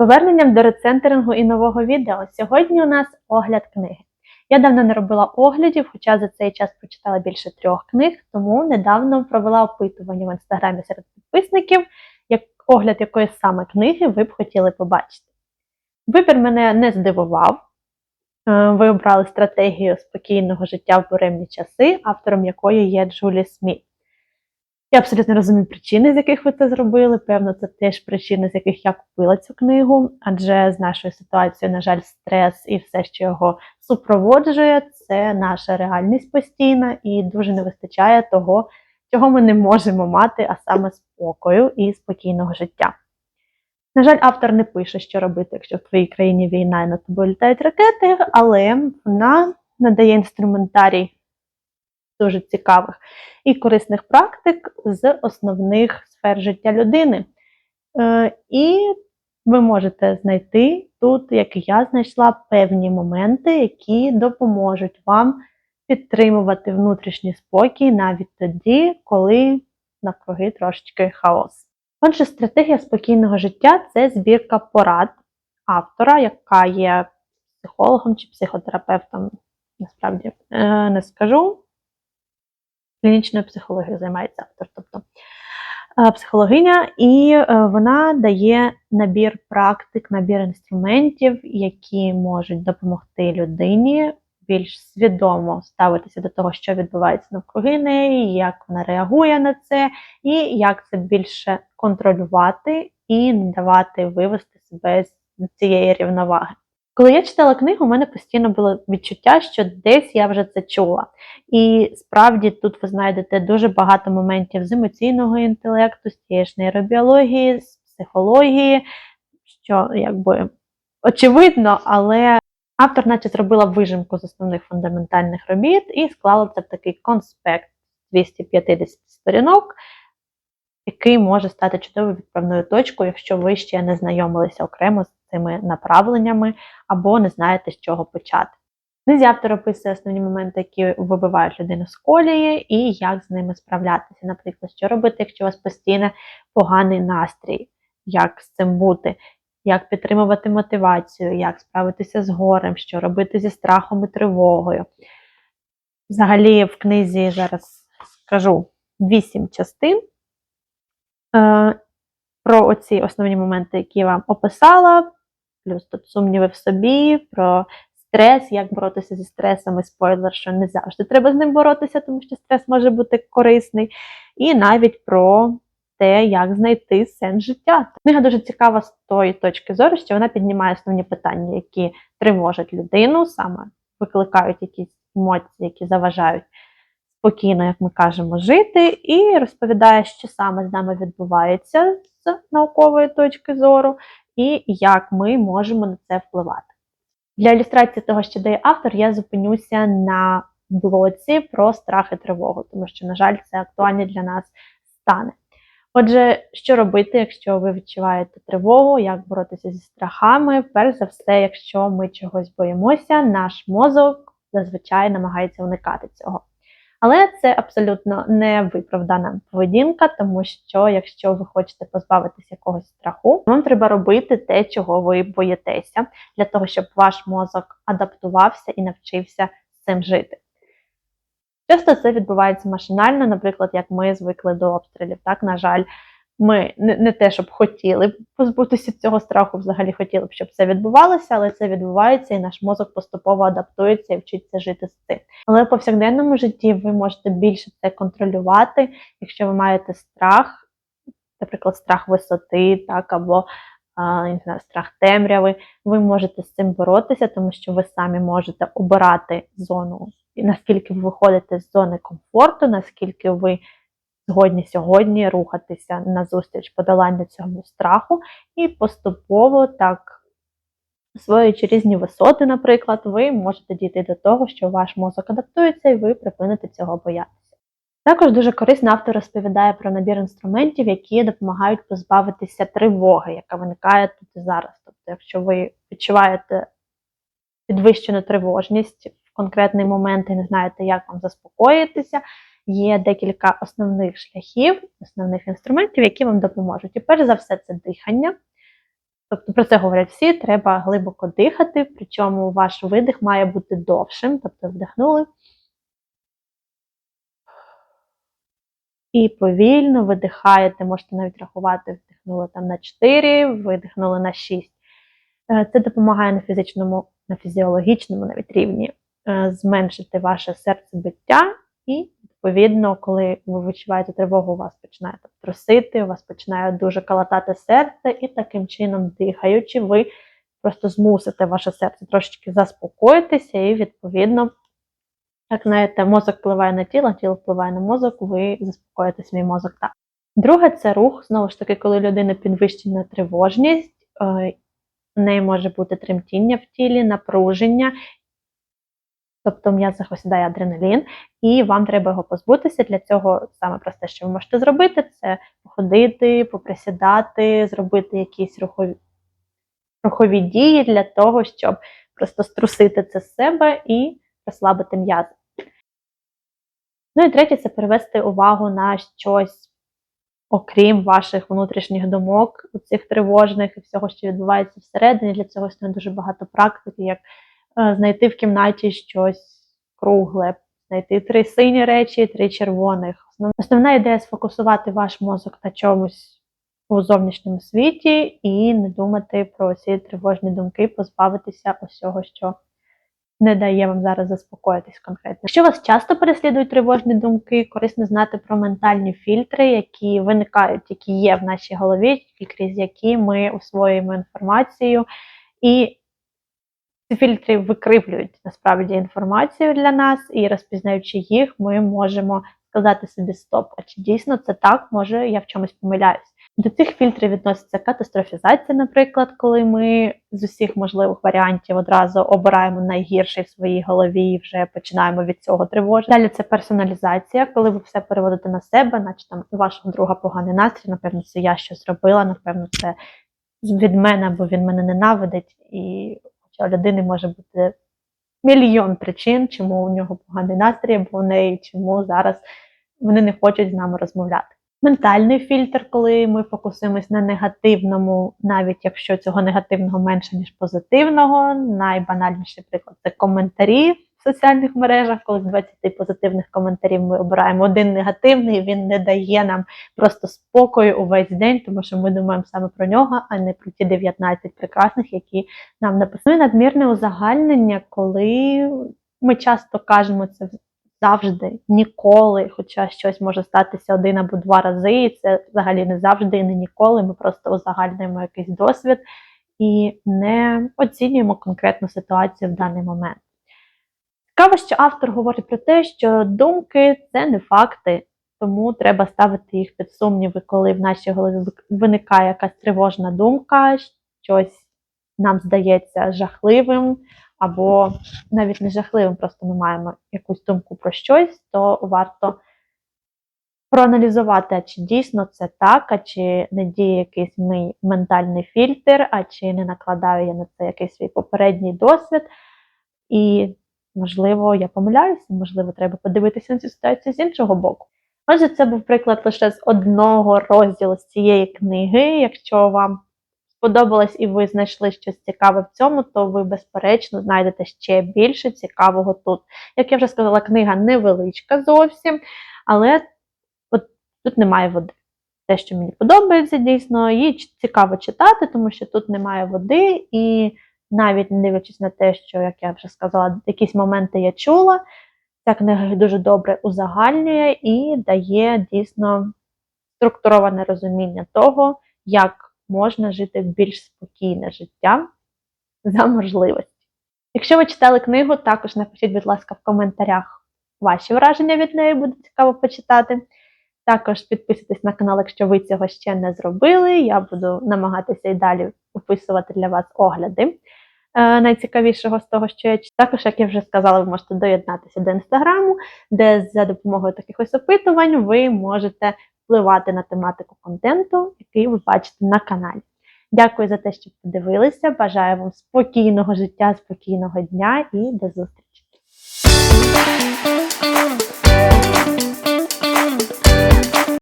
поверненням до рецентерингу і нового відео. Сьогодні у нас огляд книги. Я давно не робила оглядів, хоча за цей час прочитала більше трьох книг, тому недавно провела опитування в інстаграмі серед підписників, як огляд якої саме книги ви б хотіли побачити. Вибір мене не здивував. Е, Ви обрали стратегію спокійного життя в буремні часи, автором якої є Джулі Сміт. Я абсолютно розумію причини, з яких ви це зробили. Певно, це теж причини, з яких я купила цю книгу, адже з нашою ситуацією, на жаль, стрес і все, що його супроводжує, це наша реальність постійна і дуже не вистачає того, чого ми не можемо мати, а саме спокою і спокійного життя. На жаль, автор не пише, що робити, якщо в твоїй країні війна і над тобою літають ракети, але вона надає інструментарій дуже цікавих і корисних практик з основних сфер життя людини. Е, І ви можете знайти тут, як і я знайшла, певні моменти, які допоможуть вам підтримувати внутрішній спокій навіть тоді, коли навкруги трошечки хаос. Отже, стратегія спокійного життя це збірка порад автора, яка є психологом чи психотерапевтом, насправді е, не скажу. Клінічною психологією займається автор, тобто е, психологиня, і е, вона дає набір практик, набір інструментів, які можуть допомогти людині більш свідомо ставитися до того, що відбувається навкруги неї, як вона реагує на це, і як це більше контролювати і не давати вивести себе з цієї рівноваги. Коли я читала книгу, у мене постійно було відчуття, що десь я вже це чула. І справді тут ви знайдете дуже багато моментів з емоційного інтелекту, з тієї ж нейробіології, з психології, що якби очевидно, але автор, наче зробила вижимку з основних фундаментальних робіт і склала це в такий конспект 250 сторінок, який може стати чудовою відправною точкою, якщо ви ще не знайомилися окремо з цими направленнями або не знаєте, з чого почати. Книзі автор описує основні моменти, які вибивають людину з колії, і як з ними справлятися. Наприклад, що робити, якщо у вас постійно поганий настрій, як з цим бути, як підтримувати мотивацію, як справитися з горем, що робити зі страхом і тривогою. Взагалі, в книзі зараз скажу вісім частин. Е, Про оці основні моменти, які я вам описала, плюс тут сумніви в собі, про стрес, як боротися зі стресом і спойлер, що не завжди треба з ним боротися, тому що стрес може бути корисний. І навіть про те, як знайти сенс життя. Книга дуже цікава з тої точки зору, що вона піднімає основні питання, які тривожать людину, саме викликають якісь емоції, які заважають спокійно, як ми кажемо, жити, і розповідає, що саме з нами відбувається з наукової точки зору, і як ми можемо на це впливати. Для ілюстрації того, що дає автор, я зупинюся на блоці про страх і тривогу, тому що, на жаль, це актуальні для нас стани. Отже, що робити, якщо ви відчуваєте тривогу, як боротися зі страхами? Перш за все, якщо ми чогось боїмося, наш мозок зазвичай намагається уникати цього. Але це абсолютно невиправдана поведінка, тому що якщо ви хочете позбавитися якогось страху, вам треба робити те, чого ви боїтеся, для того, щоб ваш мозок адаптувався і навчився з цим жити. Часто це відбувається машинально, наприклад, як ми звикли до обстрілів. Так, на жаль, ми не, не те, щоб хотіли позбутися цього страху, взагалі хотіли б, щоб це відбувалося, але це відбувається, і наш мозок поступово адаптується і вчиться жити з цим. Але в повсякденному житті ви можете більше це контролювати, якщо ви маєте страх, наприклад, страх висоти, так, або не знаю, страх темряви, ви можете з цим боротися, тому що ви самі можете обирати зону, наскільки ви виходите з зони комфорту, наскільки ви згодні сьогодні рухатися назустріч подолання цього страху, і поступово так, освоюючи різні висоти, наприклад, ви можете дійти до того, що ваш мозок адаптується і ви припините цього боятися. Також дуже корисно автор розповідає про набір інструментів, які допомагають позбавитися тривоги, яка виникає тут і зараз. Тобто, якщо ви відчуваєте підвищену тривожність в конкретний момент і не знаєте, як вам заспокоїтися, є декілька основних шляхів, основних інструментів, які вам допоможуть. І перш за все, це дихання. Тобто про це говорять всі, треба глибоко дихати, причому ваш видих має бути довшим, тобто вдихнули. І повільно видихаєте, можете навіть рахувати, вдихнули там на 4, видихнули на 6. Е, Це допомагає на фізичному, на фізіологічному навіть рівні е, зменшити ваше серцебиття, і, відповідно, коли ви відчуваєте тривогу, у вас починає там трусити, у вас починає дуже калатати серце, і таким чином, дихаючи, ви просто змусите ваше серце трошечки заспокоїтися, і, відповідно, як знаєте, мозок впливає на тіло, тіло впливає на мозок, ви заспокоїте свій мозок так. Друге, це рух. Знову ж таки, коли людина підвищена тривожність, е, в неї може бути тремтіння в тілі, напруження, тобто м'язах осідає адреналін, і вам треба його позбутися. Для цього саме просте, що ви можете зробити, це походити, поприсідати, зробити якісь рухові, рухові дії для того, щоб просто струсити це з себе і розслабити м'язи. Ну і третє це перевести увагу на щось, окрім ваших внутрішніх думок, цих тривожних і всього, що відбувається всередині. Для цього існує дуже багато практики, як знайти в кімнаті щось кругле, знайти три сині речі, три червоних. Основна ідея сфокусувати ваш мозок на чомусь у зовнішньому світі і не думати про ці тривожні думки, позбавитися усього, що не дає вам зараз заспокоїтись конкретно. Якщо вас часто переслідують тривожні думки, корисно знати про ментальні фільтри, які виникають, які є в нашій голові, і крізь які ми освоюємо інформацію. І фільтри викривлюють насправді інформацію для нас, і розпізнаючи їх, ми можемо сказати собі стоп, а чи дійсно це так, може я в чомусь помиляюсь. До цих фільтрів відноситься катастрофізація, наприклад, коли ми з усіх можливих варіантів одразу обираємо найгірший в своїй голові і вже починаємо від цього тривожити. Далі це персоналізація, коли ви все переводите на себе, наче там вашого друга поганий настрій, напевно, це я щось зробила, напевно, це від мене, або він мене ненавидить. І хоча у людини може бути мільйон причин, чому у нього поганий настрій, або у неї, чому зараз вони не хочуть з нами розмовляти. Ментальний фільтр, коли ми фокусуємось на негативному, навіть якщо цього негативного менше, ніж позитивного. Найбанальніший приклад це коментарі в соціальних мережах, коли з 20 позитивних коментарів ми обираємо один негативний, він не дає нам просто спокою увесь день, тому що ми думаємо саме про нього, а не про ті 19 прекрасних, які нам написали. Надмірне узагальнення, коли ми часто кажемо це завжди, ніколи, хоча щось може статися один або два рази, і це взагалі не завжди і не ніколи. Ми просто узагальнюємо якийсь досвід і не оцінюємо конкретну ситуацію в даний момент. Цікаво, що автор говорить про те, що думки це не факти, тому треба ставити їх під сумніви, коли в нашій голові виникає якась тривожна думка, щось нам здається жахливим, або навіть не жахливим, просто ми маємо якусь думку про щось, то варто проаналізувати, а чи дійсно це так, а чи не діє якийсь мій ментальний фільтр, а чи не накладаю я на це якийсь свій попередній досвід. І, можливо, я помиляюся, можливо, треба подивитися на цю ситуацію з іншого боку. Отже, це був приклад лише з одного розділу з цієї книги. Якщо вам сподобалось і ви знайшли щось цікаве в цьому, то ви, безперечно, знайдете ще більше цікавого тут. Як я вже сказала, книга невеличка зовсім, але от тут немає води. Те, що мені подобається, дійсно, її цікаво читати, тому що тут немає води, і навіть не дивлячись на те, що, як я вже сказала, якісь моменти я чула, ця книга дуже добре узагальнює і дає дійсно структуроване розуміння того, як можна жити більш спокійне життя за можливості. Якщо ви читали книгу, також напишіть, будь ласка, в коментарях ваші враження від неї, буде цікаво почитати. Також підписуйтесь на канал, якщо ви цього ще не зробили. Я буду намагатися і далі описувати для вас огляди найцікавішого з того, що я читаю. Також, як я вже сказала, ви можете доєднатися до інстаграму, де за допомогою таких ось опитувань ви можете впливати на тематику контенту, який ви бачите на каналі. Дякую за те, що подивилися. Бажаю вам спокійного життя, спокійного дня і до зустрічі!